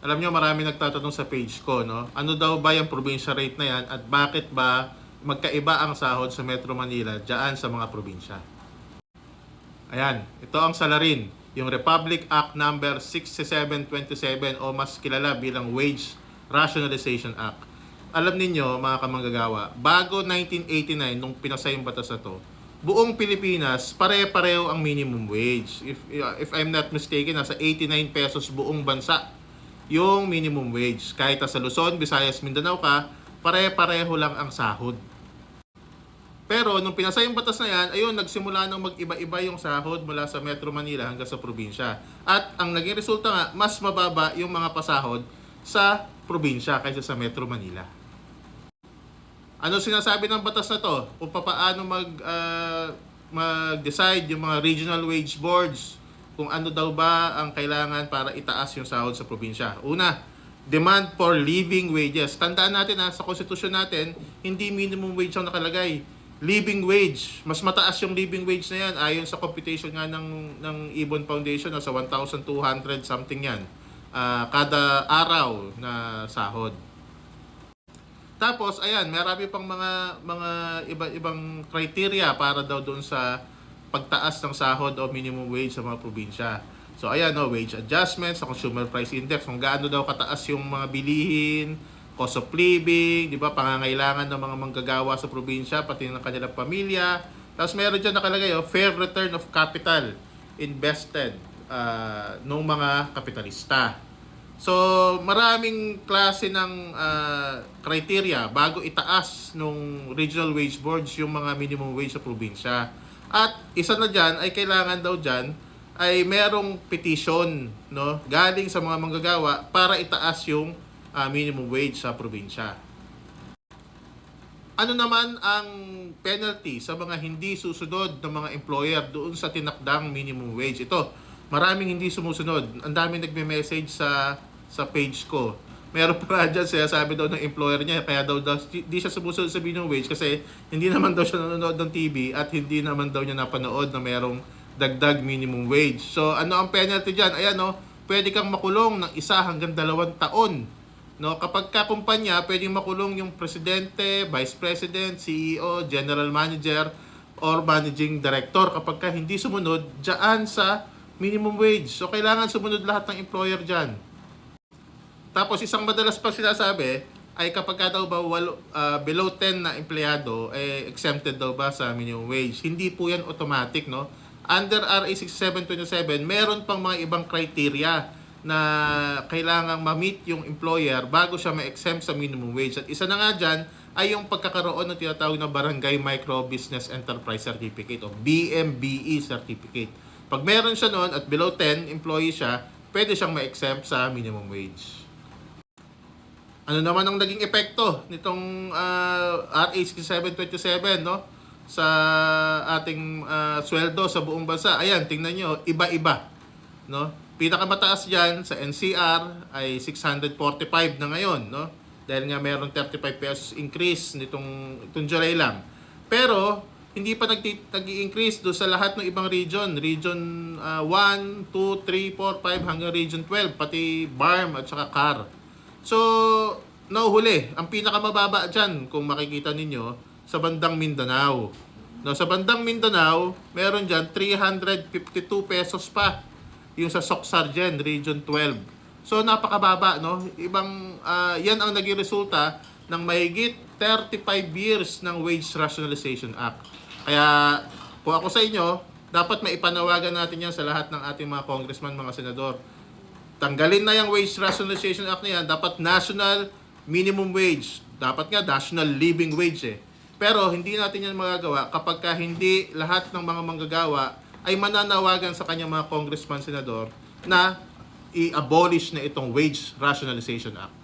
Alam nyo, marami nagtatanong sa page ko, no? Ano daw ba yung provincial rate na yan at bakit ba magkaiba ang sahod sa Metro Manila dyan sa mga probinsya? Ayan, ito ang salarin, yung Republic Act number 6727 o mas kilala bilang Wage Rationalization Act. Alam ninyo, mga kamanggagawa, bago 1989 nung pinasa yung batas na to, buong Pilipinas pare-pareho ang minimum wage. If if I'm not mistaken, nasa 89 pesos buong bansa yung minimum wage. Kahit sa Luzon, Visayas, Mindanao ka, pare-pareho lang ang sahod. Pero nung pinasa yung batas na yan, ayun, nagsimula nang mag-iba-iba yung sahod mula sa Metro Manila hanggang sa probinsya. At ang naging resulta nga, mas mababa yung mga pasahod sa probinsya kaysa sa Metro Manila. Ano sinasabi ng batas na to? Kung paano mag, ah, mag-decide yung mga regional wage boards kung ano daw ba ang kailangan para itaas yung sahod sa probinsya. Una, demand for living wages. Tandaan natin ha, sa konstitusyon natin, hindi minimum wage ang nakalagay. Living wage. Mas mataas yung living wage na yan ayon sa computation nga ng, ng Ibon Foundation nasa 1,200 something yan. ah, kada araw na sahod. Tapos ayan, marami pang mga mga iba-ibang criteria para daw doon sa pagtaas ng sahod o minimum wage sa mga probinsya. So ayan no, wage adjustment sa consumer price index, kung gaano daw kataas yung mga bilihin, cost of living, 'di ba, pangangailangan ng mga manggagawa sa probinsya pati ng kanilang pamilya. Tapos meron diyan nakalagay oh, fair return of capital invested uh, ng mga kapitalista. So, maraming klase ng ah, criteria bago itaas nung regional wage boards yung mga minimum wage sa probinsya. At isa na dyan ay kailangan daw dyan ay merong petition no, galing sa mga manggagawa para itaas yung ah, minimum wage sa probinsya. Ano naman ang penalty sa mga hindi susunod ng mga employer doon sa tinakdang minimum wage? Ito, maraming hindi sumusunod. Ang daming nagme-message sa sa page ko. Meron pa nga dyan, siya sabi daw ng employer niya, kaya daw, daw di siya sumusunod sa minimum wage kasi hindi naman daw siya nanonood ng TV at hindi naman daw niya napanood na merong dagdag minimum wage. So, ano ang penalty dyan? Ayan, no, pwede kang makulong ng isa hanggang dalawang taon. No, kapag ka kumpanya, pwedeng makulong yung presidente, vice president, CEO, general manager, or managing director kapag ka hindi sumunod diyan sa minimum wage. So, kailangan sumunod lahat ng employer diyan. Tapos isang madalas pa sinasabi ay kapag ka daw ba walo, ah, below 10 na empleyado eh exempted daw ba sa minimum wage. Hindi po 'yan automatic, no? Under RA 6727, meron pang mga ibang criteria na kailangang ma-meet yung employer bago siya ma-exempt sa minimum wage. At isa na nga dyan ay yung pagkakaroon ng tinatawag na Barangay Micro Business Enterprise Certificate o BMBE Certificate. Pag meron siya noon at below 10 employee siya, pwede siyang ma-exempt sa minimum wage. Ano naman ang naging epekto nitong uh, RA 6727 no? sa ating ah, sweldo sa buong bansa? Ayan, tingnan nyo, iba-iba. No? Pinakamataas diyan sa NCR ay 645 na ngayon, no? Dahil nga meron 35 pesos increase nitong itong July lang. Pero hindi pa nag nag-i-increase do sa lahat ng ibang region. Region ah, 1, 2, 3, 4, 5 hanggang region 12, pati BARM at saka CAR. So, nauhuli. Ang pinakamababa dyan, kung makikita ninyo, sa bandang Mindanao. No, sa bandang Mindanao, meron dyan 352 pesos pa. Yung sa Socsargen, Region 12. So, napakababa, no? Ibang, ah, yan ang naging resulta ng mahigit 35 years ng Wage Rationalization Act. Kaya, po ako sa inyo, dapat maipanawagan natin yan sa lahat ng ating mga congressman, mga senador tanggalin na yung Wage Rationalization Act na yan, dapat national minimum wage. Dapat nga national living wage eh. Pero hindi natin yan magagawa kapag ka hindi lahat ng mga manggagawa ay mananawagan sa kanyang mga congressman, senador na i-abolish na itong Wage Rationalization Act.